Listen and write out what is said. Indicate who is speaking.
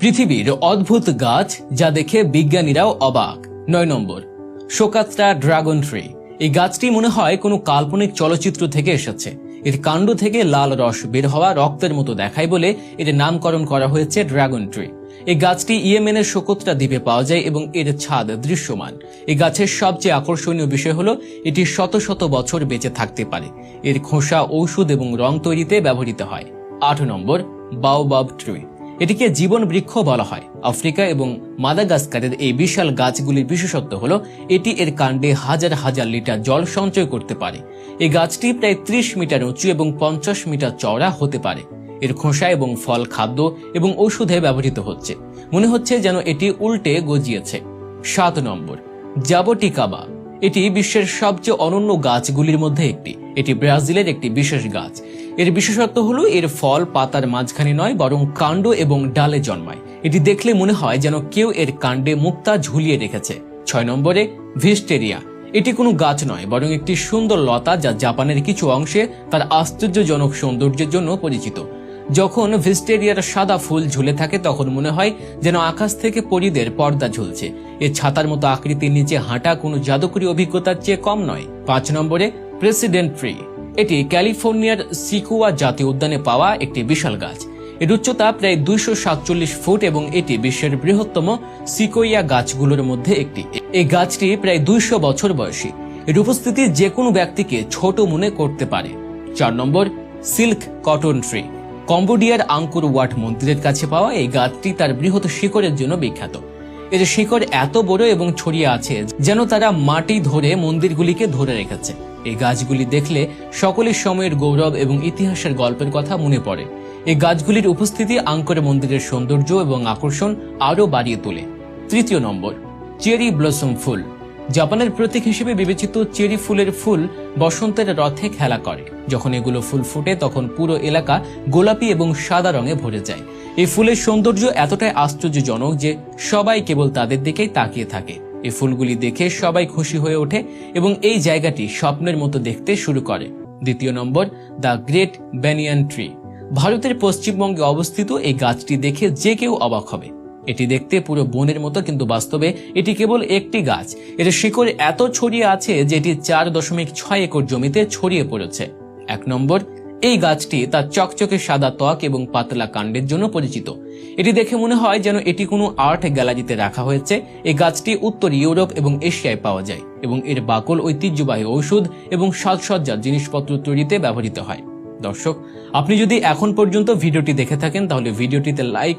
Speaker 1: পৃথিবীর অদ্ভুত গাছ যা দেখে বিজ্ঞানীরাও অবাক। নয় নম্বর, শোকাত্রা ড্রাগন ট্রি। এই গাছটি মনে হয় কোনো কাল্পনিক চলচ্চিত্র থেকে এসেছে। এর কাণ্ড থেকে লাল রস বের হওয়া রক্তের মতো দেখায় বলে এর নামকরণ করা হয়েছে ড্রাগন ট্রি। এই গাছটি ইয়েমেনের শোকত্রা দ্বীপে পাওয়া যায় এবং এর ছাদ দৃশ্যমান। এই গাছের সবচেয়ে আকর্ষণীয় বিষয় হলো, এটি শত শত বছর বেঁচে থাকতে পারে। এর খোসা, ঔষধ এবং রং তৈরিতে ব্যবহৃত হয়। আট নম্বর, বাওবাব ট্রি। এটিকে জীবন বৃক্ষ বলা হয়। আফ্রিকা এবং মাদাগাস্কারের এই বিশাল গাছগুলির বিশেষত্ব হলো, এটি এর কাণ্ডে হাজার হাজার লিটার জল সঞ্চয় করতে পারে। এই গাছটি প্রায় ত্রিশ মিটার উঁচু এবং পঞ্চাশ মিটার চওড়া হতে পারে। এর খোসা এবং ফল খাদ্য এবং ঔষধে ব্যবহৃত হচ্ছে। মনে হচ্ছে যেন এটি উল্টে গজিয়েছে। সাত নম্বর, জাবটিকাবা। এটি বিশ্বের সবচেয়ে অনন্য গাছগুলির মধ্যে একটি। এটি ব্রাজিলের একটি বিশেষ গাছ। এর বিশেষত্ব হলো এর ফল পাতার মাঝখানে নয়, বরং কাণ্ড এবং ডালে জন্মায়। এটি দেখলে মনে হয় যেন কেউ এর কাণ্ডে মুক্তা ঝুলিয়ে রেখেছে। ছয় নম্বরে, ভিস্টেরিয়া। এটি কোনো গাছ নয়, বরং একটি সুন্দর লতা যা জাপানের কিছু অংশে তার আশ্চর্যজনক সৌন্দর্যের জন্য পরিচিত। যখন ভিস্টেরিয়ার সাদা ফুল ঝুলে থাকে, তখন মনে হয় যেন আকাশ থেকে পরিদের পর্দা ঝুলছে। এ ছাতার মতো আকৃতির নিচে হাঁটা কোনো জাদুকরী অভিজ্ঞতার চেয়ে কম নয়। পাঁচ নম্বরে, প্রেসিডেন্ট ট্রি। এটি ক্যালিফোর্নিয়ার সিকুয়া জাতীয় উদ্যানে পাওয়া একটি বিশাল গাছ। এর উচ্চতা প্রায় দুইশো সাতচল্লিশ ফুট এবং এটি বিশ্বের বৃহত্তম সিকোইয়া গাছগুলোর মধ্যে একটি। এই গাছটি প্রায় দুইশো বছর বয়সী। এর উপস্থিতি যে কোনো ব্যক্তিকে ছোট মনে করতে পারে। চার নম্বর, সিল্ক কটন ট্রি। কম্বোডিয়ার আঙ্কুর ওয়াট মন্দিরের কাছে পাওয়া এই গাছটি তার বৃহৎ শিকড়ের জন্য বিখ্যাত। এর শিকড় এত বড় এবং ছড়িয়ে আছে যেন তারা মাটি ধরে মন্দিরগুলিকে ধরে রেখেছে। এই গাছগুলি দেখলে সকলের সময়ের গৌরব এবং ইতিহাসের গল্পের কথা মনে পড়ে। এই গাছগুলির উপস্থিতি আঙ্করে মন্দিরের সৌন্দর্য এবং আকর্ষণ আরও বাড়িয়ে তোলে। তৃতীয় নম্বর, চেরি ব্লসম ফুল। জাপানের প্রতীক হিসেবে বিবেচিত চেরি ফুলের ফুল বসন্তের রথে খেলা করে। যখন এগুলো ফুল ফুটে, তখন পুরো এলাকা গোলাপি এবং সাদা রঙে ভরে যায়। এই ফুলের সৌন্দর্য এতটাই আশ্চর্যজনক যে সবাই কেবল তাদের দিকেই তাকিয়ে থাকে। এই ফুলগুলি দেখে সবাই খুশি হয়ে ওঠে এবং এই জায়গাটি স্বপ্নের মতো দেখতে শুরু করে। দ্বিতীয় নম্বর, দ্য গ্রেট ব্যানিয়ান ট্রি। ভারতের পশ্চিমবঙ্গে অবস্থিত এই গাছটি দেখে যে কেউ অবাক হবে। এটি দেখতে পুরো বনের মতো, কিন্তু বাস্তবে এটি কেবল একটি গাছ। এর শিকড় এত ছড়িয়ে আছে যে এটি চার দশমিক ছয় একর জমিতে ছড়িয়ে পড়েছে। এক নম্বর, এই গাছটি তার চকচকে সাদা ত্বক এবং পাতলা কাণ্ডের জন্য পরিচিত। এটি দেখে মনে হয় যেন এটি কোনো আর্ট গ্যালারিতে রাখা হয়েছে। এই গাছটি উত্তর ইউরোপ এবং এশিয়ায় পাওয়া যায় এবং এর বাকল ঐতিহ্যবাহী ঔষধ এবং সাজসজ্জার জিনিসপত্র তৈরিতে ব্যবহৃত হয়। দর্শক, আপনি যদি এখন পর্যন্ত ভিডিওটি দেখে থাকেন, তাহলে ভিডিওটিতে লাইক